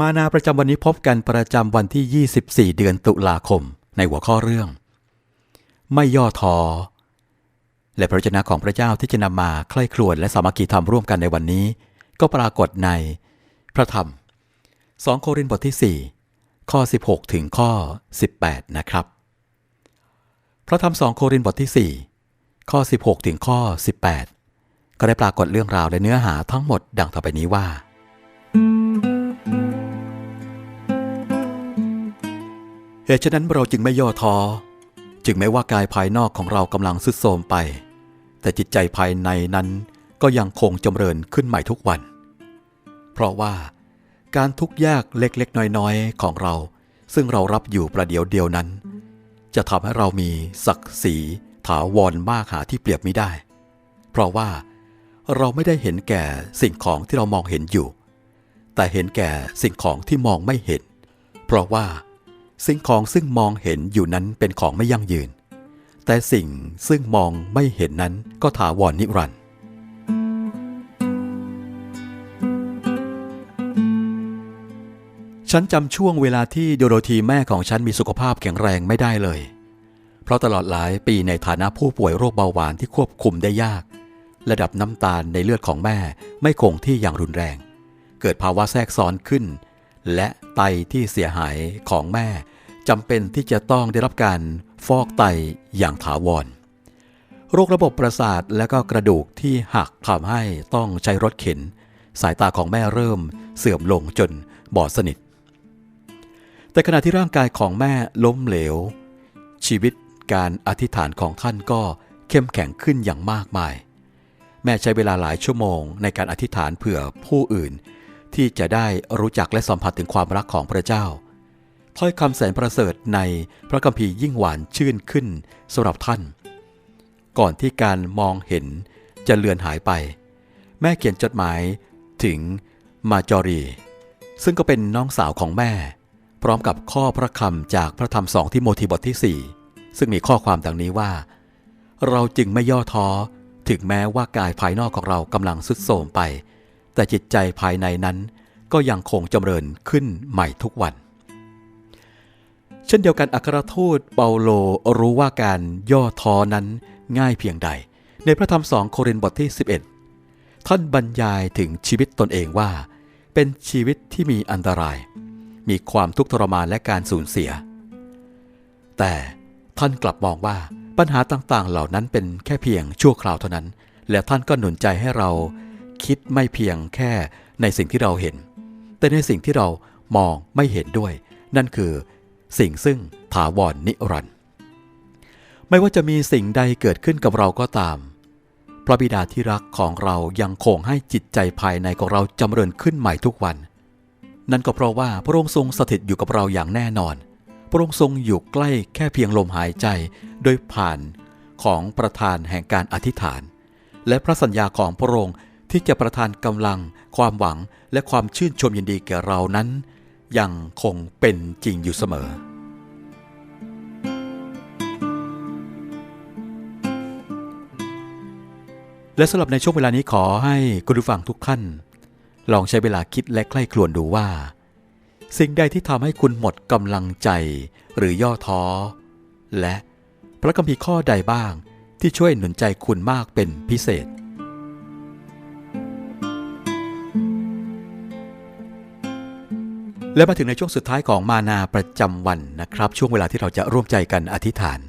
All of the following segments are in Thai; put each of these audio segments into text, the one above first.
มานาประจำวันนี้พบกันประจำวันที่ 24 เดือนตุลาคม ในหัวข้อเรื่อง ไม่ย่อท้อและพระวจนะของพระเจ้าที่จะนำมาใคร่ครวญและสามัคคีธรรมร่วมกันในวันนี้ ก็ปรากฏในพระธรรม 2 โครินธ์บทที่ 4 ข้อ 16 ถึงข้อ 18 นะครับ พระธรรม 2 โครินธ์บทที่ 4 ข้อ 16 ถึงข้อ 18 ก็ได้ปรากฏเรื่องราวและเนื้อหาทั้งหมดดังต่อไปนี้ว่า เหตุฉะนั้นเราจึงไม่ย่อท้อ จึงแม้ว่ากายภายนอกของเรากำลังสุดโทรมไป แต่จิตใจภายในนั้นก็ยังคงจำเริญขึ้นใหม่ทุกวัน เพราะว่าการทุกข์ยากเล็กๆ น้อยๆ ของเรา ซึ่งเรารับอยู่ประเดี๋ยวเดียวนั้น จะทำให้เรามีศักดิ์ศรีถาวรมากหาที่เปรียบไม่ได้ เพราะว่าเราไม่ได้เห็นแก่สิ่งของที่เรามองเห็นอยู่ แต่เห็นแก่สิ่งของที่มองไม่เห็น เพราะว่า สิ่งของซึ่งมองเห็นอยู่นั้นเป็นของไม่ยั่งยืน แต่สิ่งซึ่งมองไม่เห็นนั้นก็ถาวรนิรันดร์ฉันจำช่วงเวลาที่โดโรธีแม่ของฉันมีสุขภาพแข็งแรงไม่ได้เลย เพราะตลอดหลายปีในฐานะผู้ป่วยโรคเบาหวานที่ควบคุมได้ยาก ระดับน้ำตาลในเลือดของแม่ไม่คงที่อย่างรุนแรง เกิดภาวะแทรกซ้อนขึ้น และ ไตที่เสียหายของแม่จำเป็นที่จะต้องได้รับการฟอกไตอย่างถาวร โรคระบบประสาทและก็กระดูกที่หักทำให้ต้องใช้รถเข็น สายตาของแม่เริ่มเสื่อมลงจนบอดสนิท แต่ขณะที่ร่างกายของแม่ล้มเหลว ชีวิตการอธิษฐานของท่านก็เข้มแข็งขึ้นอย่างมากมาย แม่ใช้เวลาหลายชั่วโมงในการอธิษฐานเผื่อผู้อื่น ที่จะได้รู้จักและสัมผัสถึงความรักของพระเจ้าถ้อยคำแสนประเสริฐในพระคัมภีร์ยิ่งหวานชื่นขึ้นสำหรับท่าน ก่อนที่การมองเห็นจะเลือนหายไป แม่เขียนจดหมายถึงมาจอรี ซึ่งก็เป็นน้องสาวของแม่ พร้อมกับข้อพระคำจากพระธรรมสองทิโมธีบทที่ 4 ซึ่งมีข้อความดังนี้ว่า เราจึงไม่ย่อท้อถึงแม้ว่ากายภายนอกของเรากำลังสุดโทรมไป แต่จิตใจภายในนั้นก็ยังคงจำเริญขึ้นใหม่ทุกวัน เช่นเดียวกันอัครทูตเปาโลรู้ว่าการย่อท้อนั้นง่ายเพียงใด ในพระธรรมสองโครินธ์บทที่ 11 ท่านบรรยายถึงชีวิตตนเองว่า เป็นชีวิตที่มีอันตราย มีความทุกข์ทรมานและการสูญเสีย แต่ท่านกลับมองว่าปัญหาต่างๆ เหล่านั้นเป็นแค่เพียงชั่วคราวเท่านั้น และท่านก็หนุนใจให้เรา คิดไม่เพียงแค่ในสิ่งที่เราเห็น แต่ในสิ่งที่เรามองไม่เห็นด้วย นั่นคือ สิ่งซึ่งถาวรนนิรันดร์ไม่ว่าจะมีสิ่งใดเกิดขึ้นกับเราก็ตาม พระบิดาที่รักของเรายังคงให้จิตใจภายในของเราจำเริญขึ้นใหม่ทุกวัน นั่นก็เพราะว่าพระองค์ทรงสถิตอยู่กับเราอย่างแน่นอน พระองค์ทรงอยู่ใกล้แค่เพียงลมหายใจ โดยผ่านของประธานแห่งการอธิษฐาน และพระสัญญาของพระองค์ ที่จะประทานกำลัง ความหวังและความชื่นชมยินดีแก่เรานั้น ยังคงเป็นจริงอยู่เสมอ และสำหรับในช่วงเวลานี้ขอให้คุณผู้ฟังทุกท่าน ลองใช้เวลาคิดและใคร่ครวญดูว่า สิ่งใดที่ทำให้คุณหมดกำลังใจหรือย่อท้อ และพระคัมภีร์ข้อใดบ้างที่ช่วยหนุนใจคุณมากเป็นพิเศษ และมาถึงในช่วงสุดท้ายของมานาประจำวันนะครับ ช่วงเวลาที่เราจะร่วมใจกันอธิษฐาน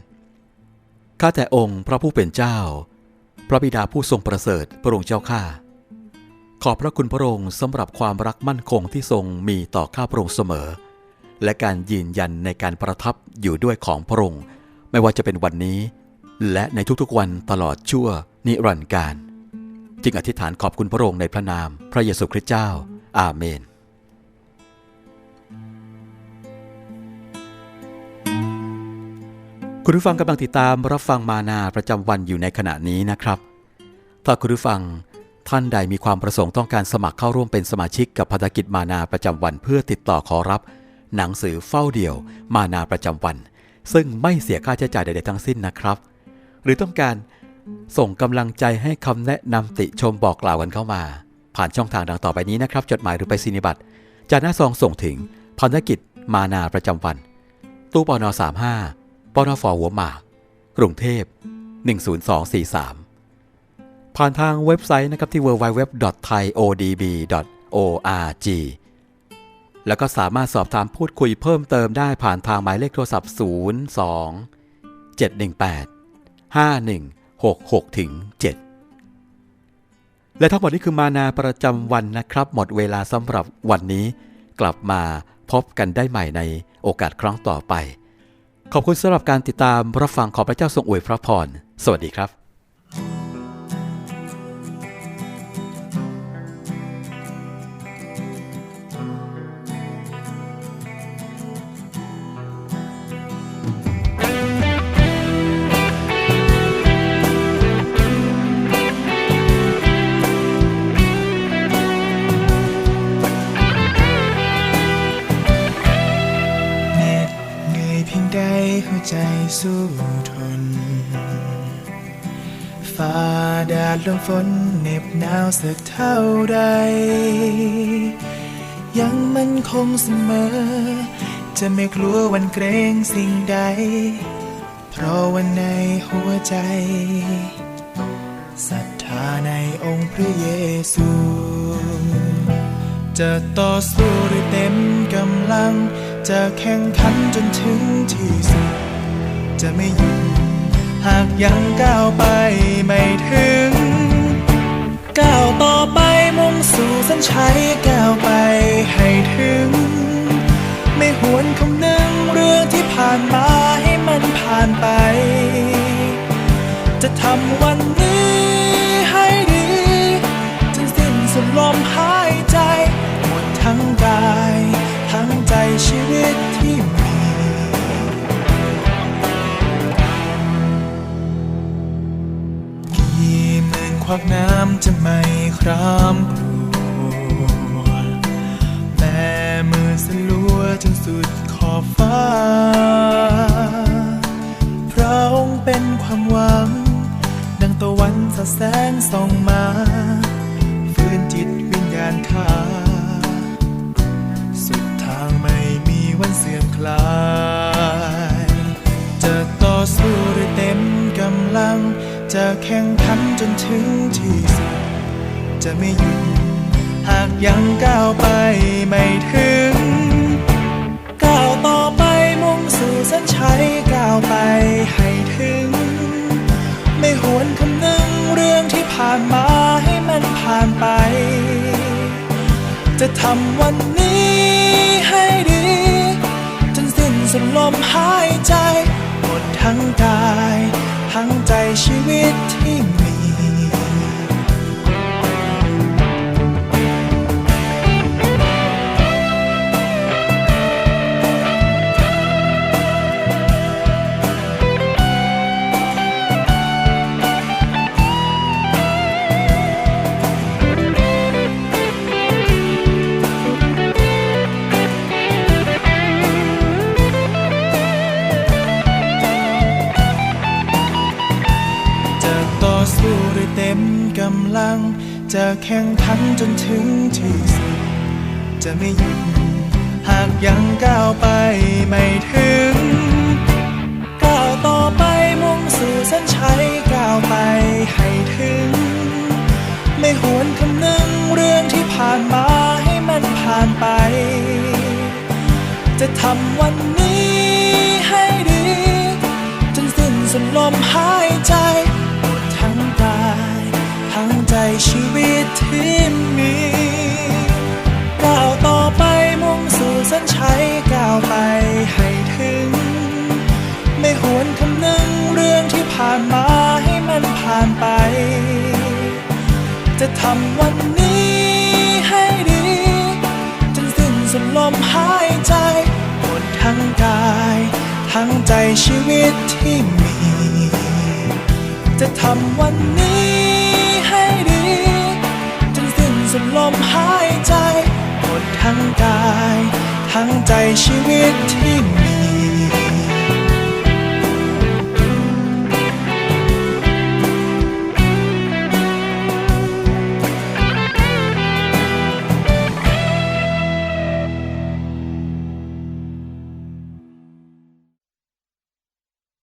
ข้าแต่องค์พระผู้เป็นเจ้า พระบิดาผู้ทรงประเสริฐพระองค์เจ้าข้าขอบพระคุณพระองค์สำหรับความรักมั่นคงที่ทรงมีต่อข้าพระองค์เสมอ และการยืนยันในการประทับอยู่ด้วยของพระองค์ ไม่ว่าจะเป็นวันนี้ และในทุกๆวันตลอดชั่วนิรันดร์การ จึงอธิษฐานขอบคุณพระองค์ในพระนาม พระเยซูคริสต์เจ้า อาเมน คุณผู้ฟังกำลังติดตามรับฟังมานาประจำวันอยู่ในขณะนี้นะครับ ถ้าคุณผู้ฟังท่านใดมีความประสงค์ต้องการสมัครเข้าร่วมเป็นสมาชิกกับพันกิจมานาประจำวันเพื่อติดต่อขอรับ หนังสือเฝ้าเดี่ยว มานาประจำวัน ซึ่งไม่เสียค่าใช้จ่ายใดๆทั้งสิ้นนะครับ หรือต้องการส่งกำลังใจให้คำแนะนำติชมบอกกล่าวกันเข้ามา ผ่านช่องทางดังต่อไปนี้นะครับ จดหมายหรือไปสินิบัตรจากหน้าซองส่งถึงพันกิจมานาประจำวัน ตู้ปอนอ35 ปนฟหัวหมากกรุงเทพ 10243 ผ่านทางเว็บไซต์นะครับที่ www.thaiodb.org แล้วก็สามารถสอบถามพูดคุยเพิ่มเติมได้ผ่านทางหมายเลขโทรศัพท์ 02 718 5166ถึง7และทั้งหมดนี้คือมานาประจำวันนะครับ หมดเวลาสำหรับวันนี้ กลับมาพบกันได้ใหม่ในโอกาสครั้งต่อไป ขอบคุณสำหรับการติดตามรับฟังขอพระเจ้าทรงอวยพระพร สวัสดีครับ ฟ้าแดดลมฝนเหน็บหนาวสักเท่าใด ยังมันคงเสมอ จะไม่กลัววันเกรงสิ่งใด เพราะวันในหัวใจศรัทธาในองค์พระเยซู จะต่อสู้ด้วยเต็มกำลัง จะแข่งขันจนถึงที่สุด จะไม่หยุด หากยังก้าวไปไม่ถึง ก้าวต่อไปมุ่งสู่เส้นชัยก้าวไปให้ถึง ไม่หวนคำนึงเรื่องที่ผ่านมาให้มันผ่านไป จะทำวันนี้ให้ดีจนสิ้นสุดลมหายใจ หมดทั้งกาย ทั้งใจชีวิตที่ ควักน้ำจะไม่ครามครวญแม่มือสลัวจนสุดขอบฟ้า พระองค์เป็นความหวัง ดังตะวันสาแสงส่องมาฟื้นจิตวิญญาณข้าสุดทางไม่มีวันเสื่อมคลาย จะต่อสู้ด้วยเต็มกำลัง จะแข่งขัน จนถึงที่สุดจะไม่หยุด หากยังก้าวไปไม่ถึง ก้าวต่อไปมุ่งสู่เส้นชัยก้าวไปให้ถึง ไม่หวนคำนึงเรื่องที่ผ่านมาให้มันผ่านไป จะทำวันนี้ให้ดี จนสิ้นสุดลมหายใจหมดทั้งกาย ทั้งใจชีวิตที่มี จะแข่งขันจนถึงที่สุด จะไม่หยุดหากยังก้าวไปไม่ถึง ก้าวต่อไปมุ่งสู่เส้นชัยก้าวไปให้ถึง ไม่หวนคำนึงเรื่องที่ผ่านมาให้มันผ่านไป จะทำวันนี้ให้ดี จนสิ้นสุดลมหายใจ ที่มีก้าวต่อไปมุ่งสู่เส้นชัยก้าวไปให้ถึง ไม่หวนคำนึงเรื่องที่ผ่านมาให้มันผ่านไป จะทำวันนี้ให้ดี จนสิ้นสุดลมหายใจหมดทั้งกาย ทั้งใจชีวิตที่มี จะทำวันนี้ มหายใจหมดทั้งกาย ทั้งใจชีวิตที่มี